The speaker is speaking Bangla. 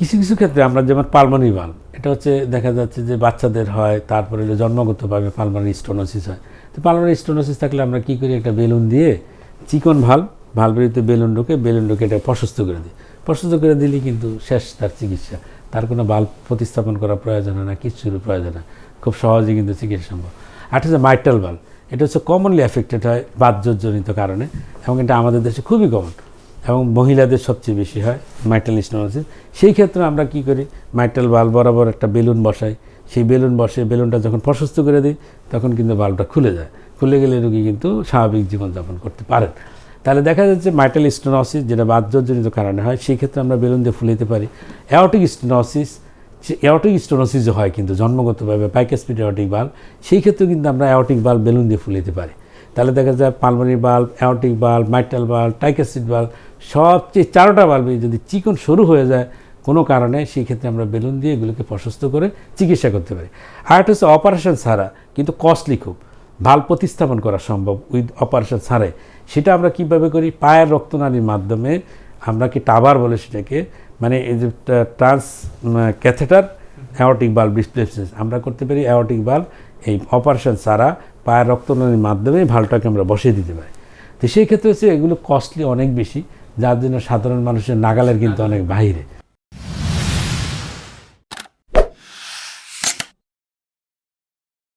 কিছু কিছু ক্ষেত্রে আমরা যেমন পালমনি বাল, এটা হচ্ছে দেখা যাচ্ছে যে বাচ্চাদের হয়, তারপরে জন্মগতভাবে পালমনি স্টোনোসিস হয়। তো পালমনি স্টোনোসিস থাকলে আমরা কী করি? একটা বেলুন দিয়ে চিকন ভালো ভালবেরিতে বেলুন ঢুকে বেলুন ঢুকে এটা প্রশস্ত করে দিই। প্রশস্ত করে দিলেই কিন্তু শেষ তার চিকিৎসা। তার কোনো বাল্ব প্রতিস্থাপন করা প্রয়োজন হয় না কিছুর প্রয়োজন হয় খুব সহজেই কিন্তু চিকিৎসা সম্ভব। আর হচ্ছে মাইটাল বাল্ব এটা হচ্ছে কমনলি অ্যাফেক্টেড হয় বাহ্যজনিত কারণে এবং এটা আমাদের দেশে খুবই কমন এবং মহিলাদের সবচেয়ে বেশি হয় মাইটাল স্টোনোসিস সেই ক্ষেত্রে আমরা কি করি? মাইটাল বাল্ব বরাবর একটা বেলুন বসাই। সেই বেলুন বসে বেলুনটা যখন প্রশস্ত করে দিই, তখন কিন্তু বাল্বটা খুলে যায়। খুলে গেলে রোগী কিন্তু স্বাভাবিক জীবনযাপন করতে পারেন। তাহলে দেখা যাচ্ছে মাইটাল স্টোনোসিস যেটা বাহ্যজনিত কারণে হয়, সেই ক্ষেত্রে আমরা বেলুন দিয়ে ফুলাইতে পারি। অ্যাওটিক স্টোনোসিস অ্যাওটিক স্টোনোসিস যে হয় কিন্তু জন্মগতভাবে, পাইকাসপিড অ্যাওটিক বাল্ব সেই ক্ষেত্রে কিন্তু আমরা অ্যাওটিক বাল্ব বেলুন দিয়ে ফুলাইতে পারি। তাহলে দেখা যায় পালমারি bulb, aortic bulb mitral bulb টাইকাসিড bulb, সবচেয়ে চারোটা বাল্বে যদি চিকন শুরু হয়ে যায়, কোনো কারণে সেই ক্ষেত্রে আমরা বেলুন দিয়ে এগুলোকে প্রশস্ত করে চিকিৎসা করতে পারি। আর একটা হচ্ছে অপারেশন ছাড়া কিন্তু কস্টলি খুব। ভালো প্রতিস্থাপন করা সম্ভব উইথ অপারেশন ছাড়াই। সেটা আমরা কীভাবে করি? পায়ের রক্তনালীর মাধ্যমে আমরা কি টাবার বলে সেটাকে? মানে এই যে ট্রান্স ক্যাথেটার, অ্যাওটিক বাল্ব ডিসপ্লেসিস আমরা করতে পারি অ্যাওটিক বাল্ব এই অপারেশন ছাড়া পায়ের রক্তনালীর মাধ্যমে ভালটাকে আমরা বসিয়ে দিতে পারি। তো সেই ক্ষেত্রে হচ্ছে এগুলো কস্টলি অনেক বেশি, যার জন্য সাধারণ মানুষের নাগালের কিন্তু অনেক বাইরে।